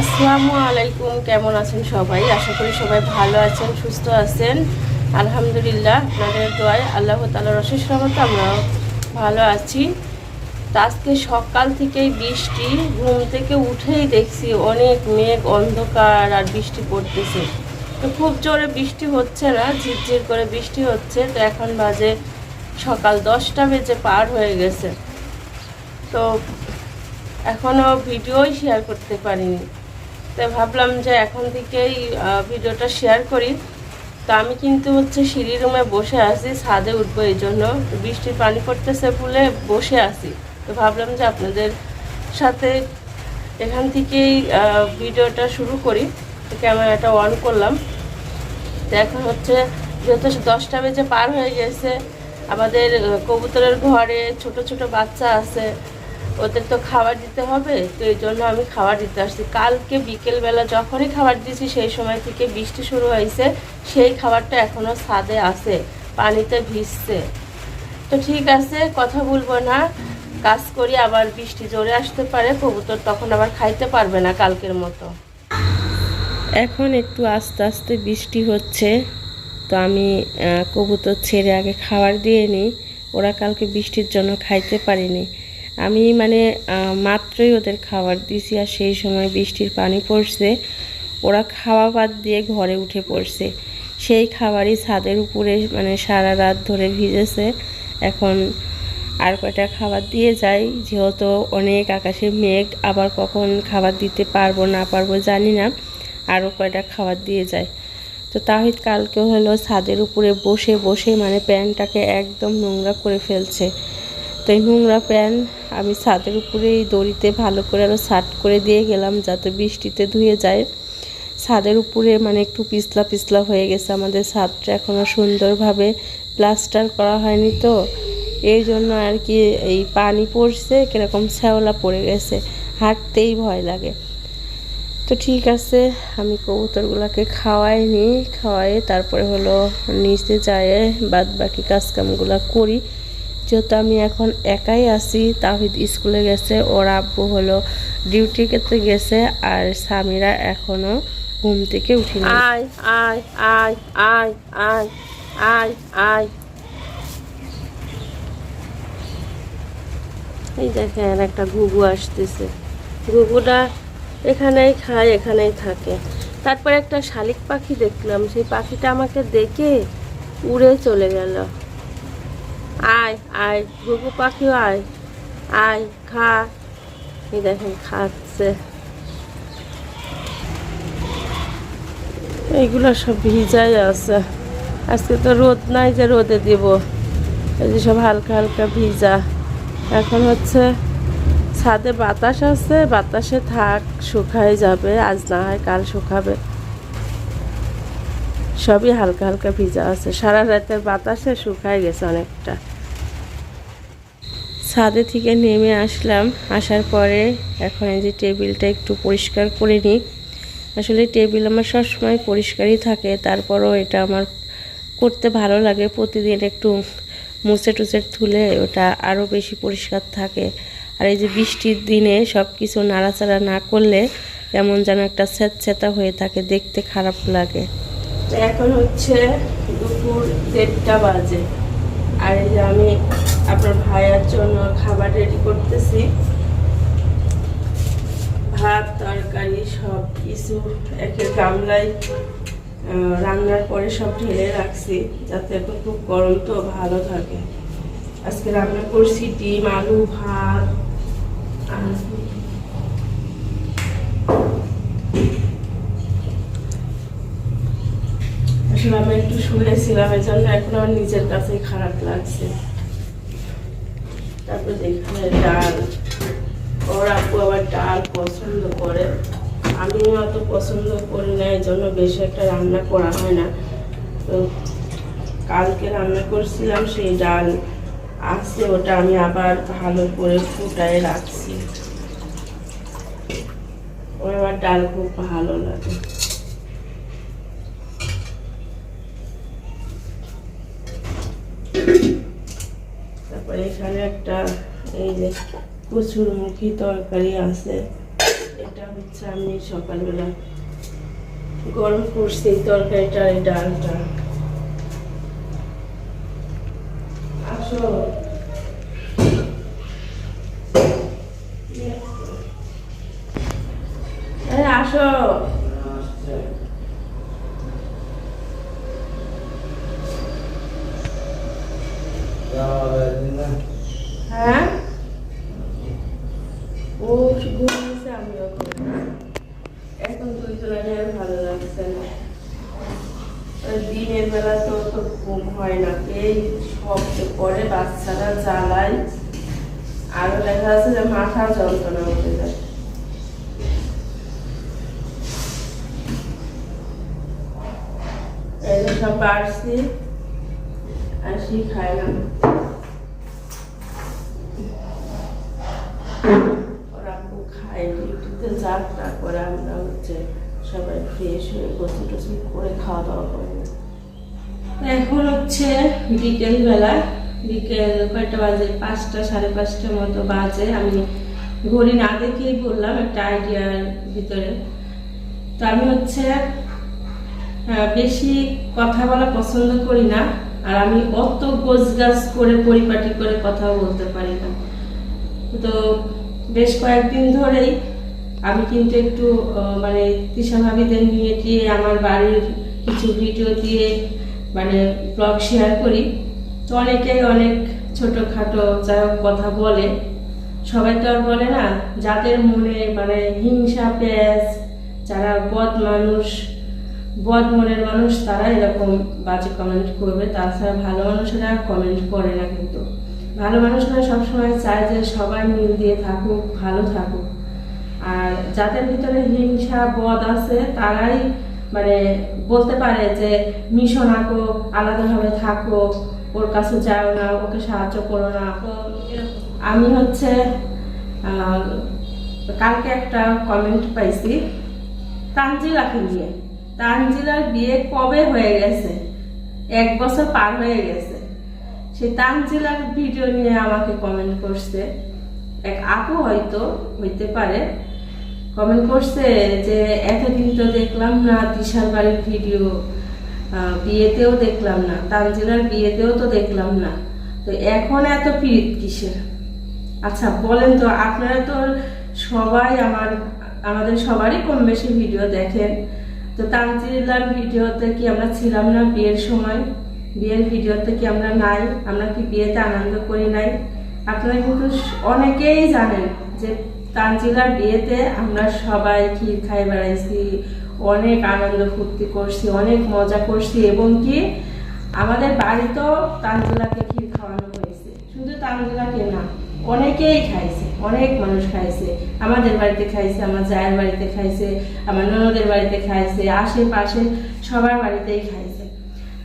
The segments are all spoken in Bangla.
আসসালামু আলাইকুম, কেমন আছেন সবাই? আশা করি সবাই ভালো আছেন, সুস্থ আছেন। আলহামদুলিল্লাহ, আপনাদের দোয়ায় আল্লাহ তালার অশেষ রহমতে আমরাও ভালো আছি। আজকে সকাল থেকেই বৃষ্টি, ঘুম থেকে উঠেই দেখছি অনেক মেঘ, অন্ধকার আর বৃষ্টি পড়তেছে। তো খুব জোরে বৃষ্টি হচ্ছে না, ঝিরঝির করে বৃষ্টি হচ্ছে। তো এখন বাজে সকাল দশটা বেজে পার হয়ে গেছে। তো এখনও ভিডিওই শেয়ার করতে পারিনি। তো ভাবলাম যে এখন থেকেই ভিডিওটা শেয়ার করি। তো আমি কিন্তু হচ্ছে সিঁড়ি রুমে বসে আছি, ছাদে উঠবো এই জন্য। বৃষ্টির পানি পড়তেছে বলে বসে আছি। তো ভাবলাম যে আপনাদের সাথে এখান থেকেই ভিডিওটা শুরু করি। তো ক্যামেরাটা অন করলাম। তো এখন হচ্ছে যেহেতু দশটা বেজে পার হয়ে গেছে, আমাদের কবুতরের ঘরে ছোট ছোট বাচ্চা আছে। ওদের তো খাবার দিতে হবে, তো এই জন্য আমি খাবার দিতে আসছি। কালকে বিকেলবেলা যখনই খাবার দিয়েছি, সেই সময় থেকে বৃষ্টি শুরু হয়েছে, সেই খাবারটা এখনও ছাদে আছে, পানিতে ভিজছে। তো ঠিক আছে, কথা বলব না, কাজ করি, আবার বৃষ্টি জোরে আসতে পারে, কবুতর তখন আবার খাইতে পারবে না কালকের মতো। এখন একটু আস্তে আস্তে বৃষ্টি হচ্ছে, তো আমি কবুতর ছেড়ে আগে খাবার দিয়ে নিই, ওরা কালকে বৃষ্টির জন্য খাইতে পারিনি। আমি মানে মাত্রই ওদের খাবার দিছি আর সেই সময় বৃষ্টির পানি পড়ছে। ওরা খাওয়া বাদ দিয়ে ঘরে উঠে পড়ছে। সেই খাবারই ছাদের উপরে মানে সারা রাত ধরে ভিজেছে। এখন আর কয়টা খাবার দিয়ে যাই? যেহেতু অনেক আকাশে মেঘ, আবার কখন খাবার দিতে পারব না পারব জানি না। আরও কয়টা খাবার দিয়ে যায় তো তাহিদ কালকে হলো ছাদের উপরে বসে বসে মানে প্যান্টটাকে একদম নোংরা করে ফেলছে। তো নোংরা প্যান্ট আমি ছাদের উপরে এই দড়িতে ভালো করে আরও সাট করে দিয়ে গেলাম যাতে বৃষ্টিতে ধুয়ে যায়। ছাদের উপরে মানে একটু পিছলা পিছলা হয়ে গেছে আমাদের ছাদটা এখনও সুন্দরভাবে প্লাস্টার করা হয়নি তো। এই জন্য আর কি এই পানি পড়ছে, কীরকম শ্যাওলা পড়ে গেছে, হাঁটতেই ভয় লাগে। তো ঠিক আছে, আমি কবুতরগুলোকে খাওয়াই নিই খাওয়াই তারপরে হলো নিচে যায় বাদ বাকি কাজকামগুলো করি। যেহেতু আমি এখন একাই আছি, তাহিদ স্কুলে গেছে, ওর আব্বু হলো ডিউটি করতে গেছে, আর স্বামীরা এখনও ঘুম থেকে উঠিনি। আয় আয় আয় আয় আয় আয় আয়। এই দেখেন একটা ঘুঘু আসতেছে। ঘুঘুটা এখানেই খায়, এখানেই থাকে। তারপরে একটা শালিক পাখি দেখলাম, সেই পাখিটা আমাকে দেখে উড়ে চলে গেল। আয় আয়, ঘুঘু পাখি আয় আয়, খা। এই দেখেন, খাচ্ছে। এইগুলো সব ভিজাই আছে। আজকে তো রোদ নাই যে রোদে দিব। এই যে সব হালকা হালকা ভিজা। এখন হচ্ছে ছাদে বাতাস আছে, বাতাসে থাক শুকায় যাবে। আজ না হয় কাল শুকাবে। সবই হালকা হালকা ভিজা আছে। সারা রাতের বাতাসে শুকায় গেছে অনেকটা। ছাদে থেকে নেমে আসলাম। আসার পরে এখন এই যে টেবিলটা একটু পরিষ্কার করে নিই। আসলে টেবিল আমার সবসময় পরিষ্কারই থাকে, তারপরও এটা আমার করতে ভালো লাগে। প্রতিদিন একটু মুছে টুছে তুলে ওটা আরও বেশি পরিষ্কার থাকে। আর এই যে বৃষ্টির দিনে সব কিছু নাড়াচাড়া না করলে কেমন যেন একটা স্যাঁতস্যাঁতা হয়ে থাকে, দেখতে খারাপ লাগে। এখন হচ্ছে দুপুর দেড়টা বাজে। আর এই যে আমি আপনার ভাইয়ার জন্য খাবার রেডি করতেছি। ভাত, তরকারি, সব কিছু একের গামলায় রান্নার পরে সব ঢেলে রাখছি যাতে এখন খুব গরম তো ভালো থাকে। আজকে রান্না করছি ডিম, আলু, ভাত আসলে আমি একটু শুনেছিলাম এই জন্য এখন আমার নিজের কাছেই খারাপ লাগছে। তারপর এখানে ডাল, ওর আপু আবার ডাল পছন্দ করে। আমিও অত পছন্দ করি না এই জন্য বেশি একটা রান্না করা হয় না। তো কালকে রান্না করছিলাম সেই ডাল আছে ওটা আমি আবার ভালো করে ফুটায় রাখছি। ওর আবার ডাল খুব ভালো লাগে তারপরে এখানে একটা এই যে কচুরমুখী তরকারি আছে। এটা হচ্ছে আমি সকালবেলা গরম করছি তরকারিটা এই ডালটা। আসো আরে আসো হ্যাঁ ও ঘুমিয়েছে আমিও। এখন দুইজনের ভালো লাগছে না। দিনের বেলা তো তো ঘুম হয় না। এই শব্দ করে বাচ্চারা জ্বালায়। আরও দেখা যাচ্ছে যে মাথা যন্ত্রণা উঠে যায় এই সব বাড়ছি আর সে খায় না ওরা খুব খায় আমরা হচ্ছে সবাই ফ্রেশ হয়ে গোসল টোসল করে খাওয়া দাওয়া করি এখন হচ্ছে বিকেল বেলা, বিকেল কয়টা বাজে? পাঁচটা, সাড়ে পাঁচটার মতো বাজে। আমি ঘড়ি না দেখেই বললাম, একটা আইডিয়ার ভিতরে। তো আমি হচ্ছে বেশি কথা বলা পছন্দ করি না, আর আমি অত গোছ গাছ করে পরিপাটি করে কথা বলতে পারি না। তো বেশ কয়েকদিন ধরেই আমি কিন্তু একটু মানে তৃষা ভাবিদের নিয়ে গিয়ে আমার বাড়ির কিছু ভিডিও দিয়ে মানে ব্লগ শেয়ার করি। তো অনেকেই অনেক ছোটোখাটো হোক কথা বলে। সবাই তো আর বলে না, যাদের মনে মানে হিংসা, প্যাঁচ, যারা বদ মানুষ, বদ মনের মানুষ, তারা এরকম বাজে কমেন্ট করবে। তাছাড়া ভালো মানুষেরা কমেন্ট করে না কিন্তু। ভালো মানুষরা সবসময় চায় যে সবাই মিল দিয়ে থাকুক, ভালো থাকুক। আর যাদের ভিতরে হিংসা, বদ আছে, তারাই মানে বলতে পারে যে মিশন আঁকো আলাদাভাবে থাকো, ওর কাছে যাও না, ওকে সাহায্য করো না। আমি হচ্ছে কালকে একটা কমেন্ট পাইছি, তানজিলাকে নিয়ে। তানজিলার বিয়ে কবে হয়ে গেছে? এক বছর পার হয়ে গেছে। সেই তানজিলার ভিডিও নিয়ে আমাকে কমেন্ট করছে। এক আপু হয়তো হইতে পারে। কমেন্ট করছে যে, এতদিন তো দেখলাম না তিশার বাড়ির ভিডিও। বিয়েতেও দেখলাম না, তানজিলার বিয়েতেও তো দেখলাম না। তো এখন এত পীড়িত কিসের? আচ্ছা বলেন তো, আপনারা তো সবাই আমার, আমাদের সবারই কম বেশি ভিডিও দেখেন। তো তানজিলার ভিডিওতে কি আমরা ছিলাম না বিয়ের সময়? বিয়ের ভিডিওতে কি আমরা নাই, আমরা কি বিয়েতে আনন্দ করি নাই? আপনারা কিন্তু অনেকেই জানেন যে তানজিলার বিয়েতে আমরা সবাই ক্ষীর খাই বেড়াইছি, অনেক আনন্দ ফুর্তি করছি, অনেক মজা করছি এবং কি আমাদের বাড়িতেও তানজিলাকে ক্ষীর খাওয়ানো হয়েছে। শুধু তানজিলাকে না, অনেকেই খাইছে, অনেক মানুষ খাইছে। আমাদের বাড়িতে খাইছে, আমার জায়ের বাড়িতে খাইছে, আমার ননদের বাড়িতে খাইছে, আশেপাশে সবার বাড়িতেই খাইছে।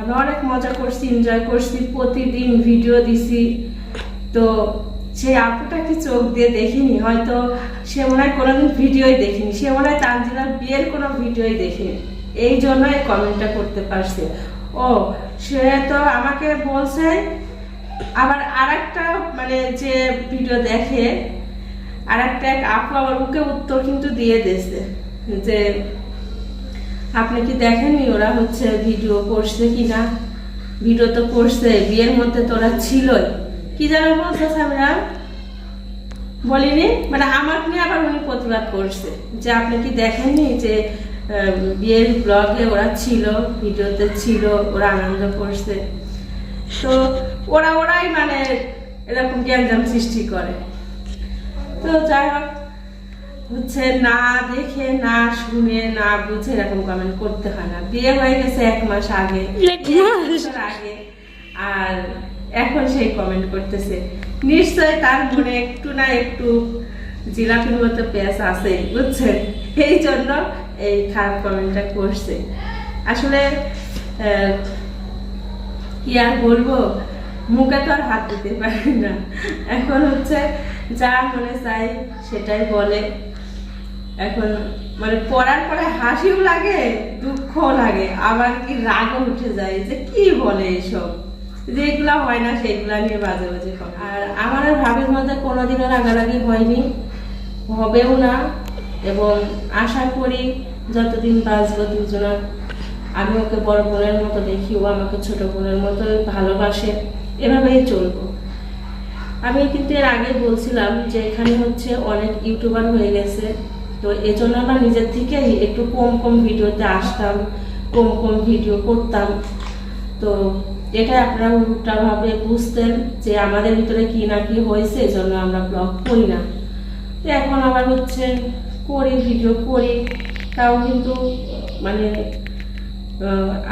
আমরা অনেক মজা করছি এনজয় করছি, প্রতিদিন ভিডিও দিছি। তো সেই আপুটাকে চোখ দিয়ে দেখিনি, হয়তো সে মনে হয় কোনোদিন ভিডিওই দেখিনি, সে মনে হয় তানজিলার বিয়ের কোনো ভিডিওই দেখিনি। এই জন্যই কমেন্টটা করতে পারছে। ও, সে তো আমাকে বলছে, আবার আরেকটা মানে যে ভিডিও দেখে, আরেকটা এক আপু আবার ওকে উত্তর কিন্তু দিয়ে দিয়েছে, যে আপনি কি দেখেননি ওরা হচ্ছে ভিডিও করছে কি না ভিডিও তো করছে, বিয়ের মধ্যে তো ওরা ছিলই। কি যেন বলছে সামিরা? বলিনি? মানে আমার নিয়ে আবার উনি প্রতিবাদ করছে। যে আপনি কি দেখেননি যে বিয়ের ব্লগে ওরা ছিল ভিডিওতে ছিল, ওরা আনন্দ করছে? তো ওরা ওরাই মানে এরকম গ্যাঞ্জাম সৃষ্টি করে। তো যাই হোক হচ্ছে না দেখে না শুনে না বুঝে এরকম কমেন্ট করতে হয় না। বিয়ে হয়ে গেছে এক মাস আগে আগে। আর এখন সেই কমেন্ট করতেছে। নিশ্চয় তার মনে একটু না একটু জিলাপির মতো পেঁয়াজ আছে বুঝছেন এই জন্য এই খারাপ কমেন্টটা করছে। আসলে আহ, কি আর বলব? মুখে তো আর হাত দিতে পারি না। এখন হচ্ছে যা মনে চাই সেটাই বলে। এখন মানে পড়ার পরে হাসিও লাগে, দুঃখও লাগে, আবার কি রাগও উঠে যায়, যে কি বলে এসব? যেগুলা হয় না, সেগুলা নিয়ে বাজে বাজে আর আমার আর ভাবির মধ্যে কোনোদিনও রাগারাগি হয়নি, হবেও না, এবং আশা করি যতদিন বাঁচবো দুজনা, আমি ওকে বড় বোনের মতো দেখি, ও আমাকে ছোট বোনের মতো ভালোবাসে, এভাবেই চলবো। আমি কিন্তু এর আগে বলছিলাম যে এখানে হচ্ছে অনেক ইউটিউবার হয়ে গেছে তো এজন্য আমরা নিজের থেকেই একটু কম কম ভিডিওতে আসতাম, কম কম ভিডিও করতাম। তো এটা আপনারা উল্টাভাবে বুঝতেন যে আমাদের ভিতরে কি না কি হয়েছে, এজন্য আমরা ব্লগ করি না। তো এখন আবার হচ্ছে করি ভিডিও করি। তাও কিন্তু মানে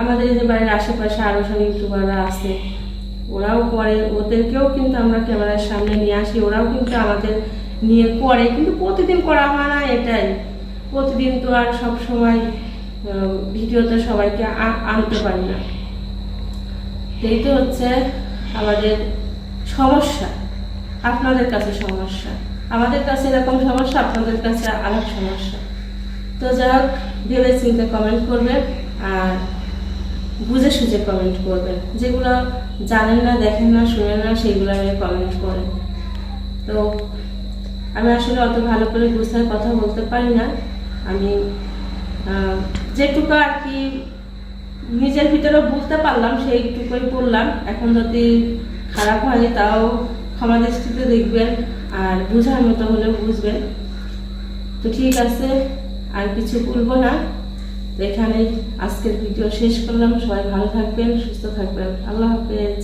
আমাদের এই যে বাড়ির আশেপাশে আরও সব ইউটিউবাররা আছে, ওরাও করে। ওদেরকেও কিন্তু আমরা ক্যামেরার সামনে নিয়ে আসি। ওরাও কিন্তু আমাদের নিয়ে করে, কিন্তু প্রতিদিন করা হয় না এটাই। প্রতিদিন তো আর সব সময় ভিডিওতে সবাইকে আনতে পারি না। এই তো হচ্ছে আমাদের সমস্যা, আপনাদের কাছে সমস্যা। আমাদের কাছে এরকম সমস্যা, আপনাদের কাছে আরেক সমস্যা। তো যাই হোক, ভেবে চিন্তে কমেন্ট করবেন আর বুঝে সুঝে কমেন্ট করবেন। যেগুলো জানেন না, দেখেন না, শুনেন না, সেগুলো আমি কমেন্ট করেন। তো আমি আসলে অত ভালো করে বুঝতে কথা বলতে পারি না। আমি যেটুকু আর কি নিজের ভিতরে বুঝতে পারলাম, সেইটুকুই বললাম। এখন যদি খারাপ হয় তাও ক্ষমা দৃষ্টিতে দেখবেন আর বোঝার মতো হলে বুঝবেন। তো ঠিক আছে, আর কিছু বলব না। এখানে আজকের ভিডিও শেষ করলাম। সবাই ভালো থাকবেন, সুস্থ থাকবেন। আল্লাহ হাফেজ।